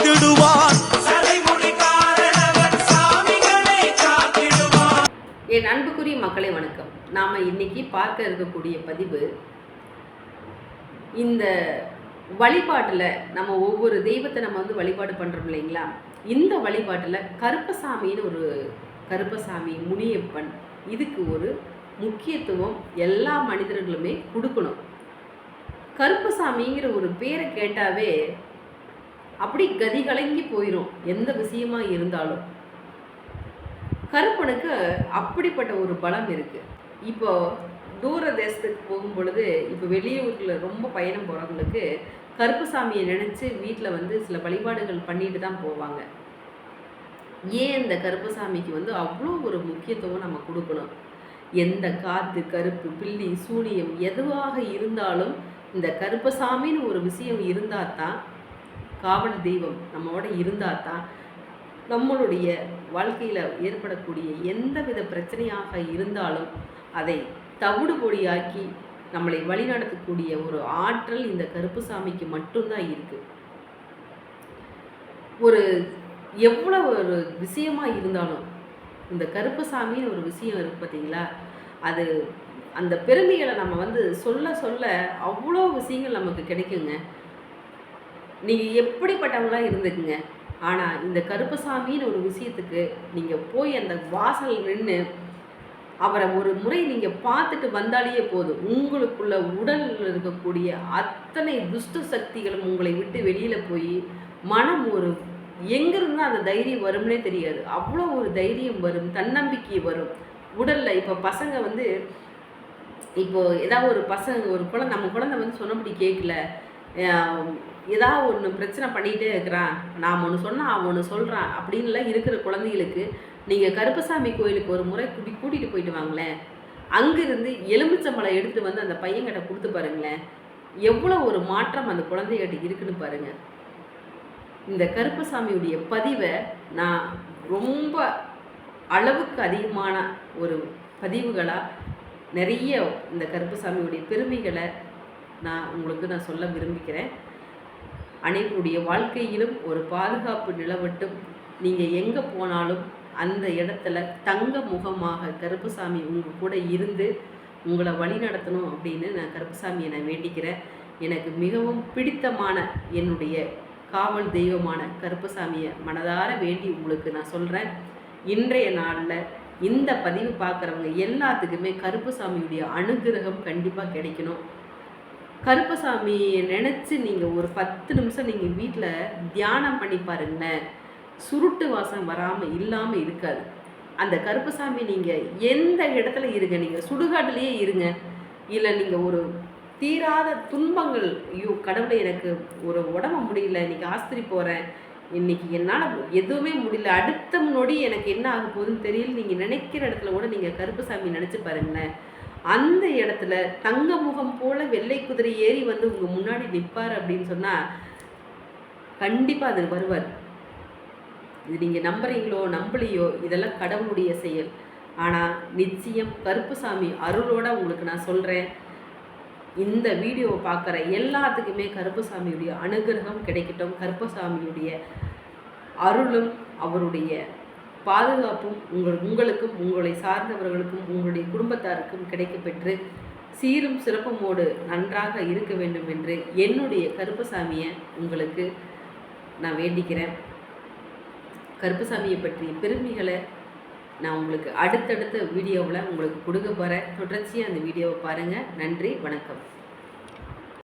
காத்திடுவான். என் அன்புக்குரிய மக்களை வணக்கம். நாம் இன்னைக்கு பார்க்க இருக்கக்கூடிய பதிவு இந்த வழிபாட்டில் நம்ம ஒவ்வொரு தெய்வத்தை நம்ம வந்து வழிபாடு பண்ணுறோம் இல்லைங்களா? இந்த வழிபாட்டில் கருப்பசாமின்னு ஒரு கருப்பசாமி முனியப்பன் இதுக்கு ஒரு முக்கியத்துவம் எல்லா மனிதர்களுமே கொடுக்கணும். கருப்பசாமிங்கிற ஒரு பேரை கேட்டாவே அப்படி கதி கலங்கி போயிடும் எந்த விஷயமா இருந்தாலும். கருப்பனுக்கு அப்படிப்பட்ட ஒரு பலம் இருக்கு. இப்போ தூர தேசத்துக்கு போகும் பொழுது இப்போ வெளியூர்ல ரொம்ப பயணம் போகிறவங்களுக்கு கருப்புசாமியை நினச்சி வீட்டில் வந்து சில வழிபாடுகள் பண்ணிட்டு தான் போவாங்க. ஏன் இந்த கருப்பசாமிக்கு வந்து அவ்வளோ ஒரு முக்கியத்துவம் நம்ம கொடுக்கணும்? எந்த காத்து கருப்பு பில்லி சூனியம் எதுவாக இருந்தாலும் இந்த கருப்பசாமின்னு ஒரு விஷயம் இருந்தால் தான் காவல் தெய்வம் நம்மோட இருந்தால் தான் நம்மளுடைய வாழ்க்கையில் ஏற்படக்கூடிய எந்தவித பிரச்சனையாக இருந்தாலும் அதை தவிடு பொடியாக்கி நம்மளை வழிநடத்தக்கூடிய ஒரு ஆற்றல் இந்த கருப்புசாமிக்கு மட்டும்தான் இருக்குது ஒரு எவ்வளோ ஒரு விஷயமா இருந்தாலும் இந்த கருப்புசாமின்னு ஒரு விஷயம் இருக்கு பார்த்தீங்களா? அது அந்த பெருமைகளை நம்ம வந்து சொல்ல சொல்ல அவ்வளோ விஷயங்கள் நமக்கு கிடைக்குங்க. நீங்கள் எப்படிப்பட்டவங்களாக இருந்துக்குங்க. ஆனால் இந்த கருப்பசாமின்னு ஒரு விஷயத்துக்கு நீங்கள் போய் அந்த வாசல் நின்று அவரை ஒரு முறை நீங்கள் பார்த்துட்டு வந்தாலேயே போதும். உங்களுக்குள்ள உடலில் இருக்கக்கூடிய அத்தனை துஷ்ட சக்திகளும் உங்களை விட்டு வெளியில் போய் மனம் ஒரு எங்கிருந்து அந்த தைரியம் வரும்னே தெரியாது. அவ்வளோ ஒரு தைரியம் வரும் தன்னம்பிக்கை வரும். உடலில் இப்போ பசங்க வந்து இப்போது ஏதாவது ஒரு பசங்க ஒரு குழந்தை நம்ம குழந்தை வந்து சொன்னபடி கேட்கல ஏதாவது ஒன்று பிரச்சனை பண்ணிகிட்டே இருக்கிறான். நான் ஒன்று சொன்னால் அவன் ஒன்று சொல்கிறான் அப்படின்லாம் இருக்கிற குழந்தைகளுக்கு நீங்கள் கருப்பசாமி கோயிலுக்கு ஒரு முறை கூட்டி கூட்டிகிட்டு போயிட்டு வாங்களேன். அங்கேருந்து எலுமிச்சம்பழம் எடுத்து வந்து அந்த பையன்கிட்ட கொடுத்து பாருங்களேன். எவ்வளோ ஒரு மாற்றம் அந்த குழந்தைகிட்ட இருக்குன்னு பாருங்கள் இந்த கருப்பசாமியுடைய பதிவை நான் ரொம்ப அளவுக்கு அதிகமான ஒரு பதிவுகளாக நிறைய இந்த கருப்பசாமியுடைய பெருமைகளை நான் உங்களுக்கு நான் சொல்ல விரும்பிக்கிறேன் அனைவருடைய வாழ்க்கையிலும் ஒரு பாதுகாப்பு நிலவட்டும். நீங்கள் எங்கே போனாலும் அந்த இடத்துல தங்க முகமாக கருப்புசாமி உங்கள் கூட இருந்து உங்களை வழி நடத்தணும் அப்படின்னு நான் கருப்புசாமியை நான் வேண்டிக்கிறேன். எனக்கு மிகவும் பிடித்தமான என்னுடைய காவல் தெய்வமான கருப்புசாமியை மனதார வேண்டி உங்களுக்கு நான் சொல்கிறேன் இன்றைய நாளில் இந்த பதிவு பார்க்குறவங்க எல்லாத்துக்குமே கருப்புசாமியுடைய அனுகிரகம் கண்டிப்பாக கிடைக்கணும். கருப்பசாமியை நினச்சி நீங்கள் ஒரு பத்து நிமிஷம் நீங்கள் வீட்டில் தியானம் பண்ணி பாருங்களேன். சுருட்டு வாசம் வராமல் இல்லாமல் இருக்காது. அந்த கருப்பசாமி நீங்கள் எந்த இடத்துல இருங்க நீங்கள் சுடுகாட்டிலேயே இருங்க. இல்லை நீங்கள் ஒரு தீராத துன்பங்கள் ஐயோ கடவுளை எனக்கு ஒரு உடம்பு முடியல இன்னைக்கு ஆஸ்திரி போகிறேன் இன்னைக்கு என்னால் எதுவுமே முடியல. அடுத்த நொடி எனக்கு என்ன ஆக போகுதுன்னு தெரியல. நீங்கள் நினைக்கிற இடத்துல கூட நீங்கள் கருப்பசாமி நினச்சி பாருங்களேன். அந்த இடத்துல தங்க முகம் போல வெள்ளை குதிரை ஏறி வந்து உங்க முன்னாடி நிற்பார் அப்படின்னு சொன்னா கண்டிப்பா அது வருவார். இது நீங்க நம்புறீங்களோ நம்பலையோ இதெல்லாம் கடவுளுடைய செயல். ஆனா நிச்சயம் கருப்புசாமி அருளோட உங்களுக்கு நான் சொல்றேன். இந்த வீடியோவை பார்க்குற எல்லாத்துக்குமே கருப்பசாமியுடைய அனுகிரகம் கிடைக்கட்டும். கருப்பசாமியுடைய அருளும் அவருடைய பாதுகாப்பும் உங்கள் உங்களுக்கும் உங்களை சார்ந்தவர்களுக்கும் உங்களுடைய குடும்பத்தாருக்கும் கிடைக்கப்பெற்று சீரும் சிறப்புமோடு நன்றாக இருக்க வேண்டும் என்று என்னுடைய கருப்பசாமியை உங்களுக்கு நான் வேண்டிக்கிறேன். கருப்பசாமியை பற்றிய பெருமைகளை நான் உங்களுக்கு அடுத்தடுத்த வீடியோவில் உங்களுக்கு கொடுக்க போகிறேன் தொடர்ச்சியாக அந்த வீடியோவை பாருங்கள் நன்றி வணக்கம்.